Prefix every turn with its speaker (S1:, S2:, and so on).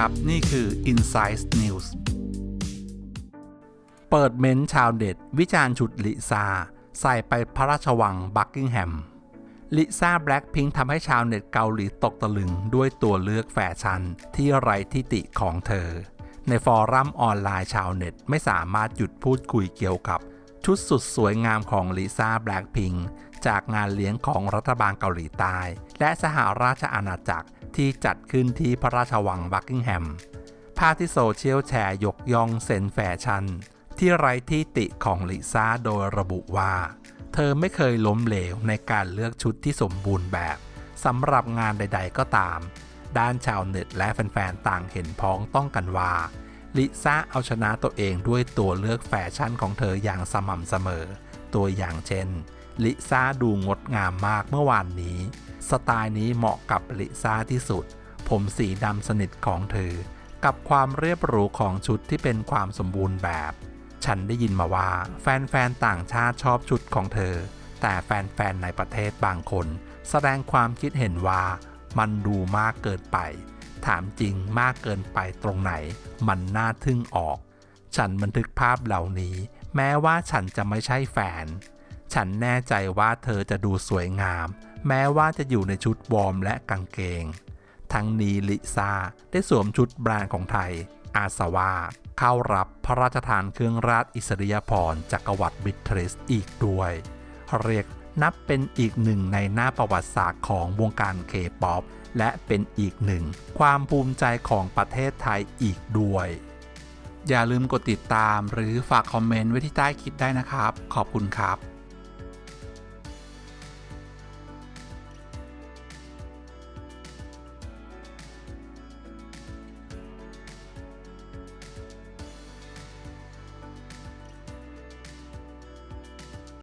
S1: ครับ นี่คือ Inside News เปิดเม้นชาวเด็ด วิจารณ์ชุดลิซ่าใส่ไปพระราชวังบักกิงแฮมลิซ่าแบล็คพิงทำให้ชาวเน็ตเกาหลีตกตะลึงด้วยตัวเลือกแฟชั่นที่ไร้ทิติของเธอ ในฟอรัมออนไลน์ชาวเน็ตไม่สามารถหยุดพูดคุยเกี่ยวกับ ชุดสุดสวยงามของลิซ่าแบล็คพิงจากงานเลี้ยงของรัฐบาลเกาหลีใต้ และสหราชอาณาจักร ที่จัดขึ้นที่พระราชวังบักกิงแฮม ภาพที่โซเชียลแชร์ยกย่องเซนแฟชั่น ที่ไร้ที่ติของลิซ่าโดยระบุว่า เธอไม่เคยล้มเหลวในการเลือกชุดที่สมบูรณ์แบบสำหรับงานใด ๆ ก็ตาม ด้านชาวเน็ตและแฟนๆ ต่างเห็นพ้องต้องกันว่าลิซ่าเอาชนะตัวเองด้วยตัวเลือกแฟชั่นของเธออย่างสม่ำเสมอ ตัวอย่างเช่น ลิซ่าดูงดงามมากเมื่อวานนี้ สไตล์นี้เหมาะกับลิซ่าที่สุด ผมสีดำสนิทของเธอ กับความเรียบหรูของชุดที่เป็นความสมบูรณ์แบบ ฉันได้ยินมาว่า แฟนๆ ต่างชาติชอบชุดของเธอ แต่แฟนๆ ในประเทศบางคน แสดงความคิดเห็นว่ามันดูมากเกินไป ถามจริงมากเกินไปตรงไหน มันน่าทึ่งออก ฉันบันทึกภาพเหล่านี้ แม้ว่าฉันจะไม่ใช่แฟน ฉันแน่ใจว่าเธอจะดูสวยงาม แม้ว่าจะอยู่ในชุดวอร์มและกางเกง ทั้งนี้ลิซาได้สวมชุดแบรนด์ของไทย อาสวาเข้ารับพระราชทานเครื่องราชอิสริยาภรณ์จักรวรรดิบิทริสอีกด้วย เรียกนับเป็นอีกหนึ่งในหน้าประวัติศาสตร์ของวงการเคป๊อปและเป็นอีกหนึ่ง ความภูมิใจของประเทศไทยอีกด้วย อย่าลืมกดติดตามหรือฝากคอมเมนต์ไว้ที่ใต้คลิปได้นะครับ ขอบคุณครับ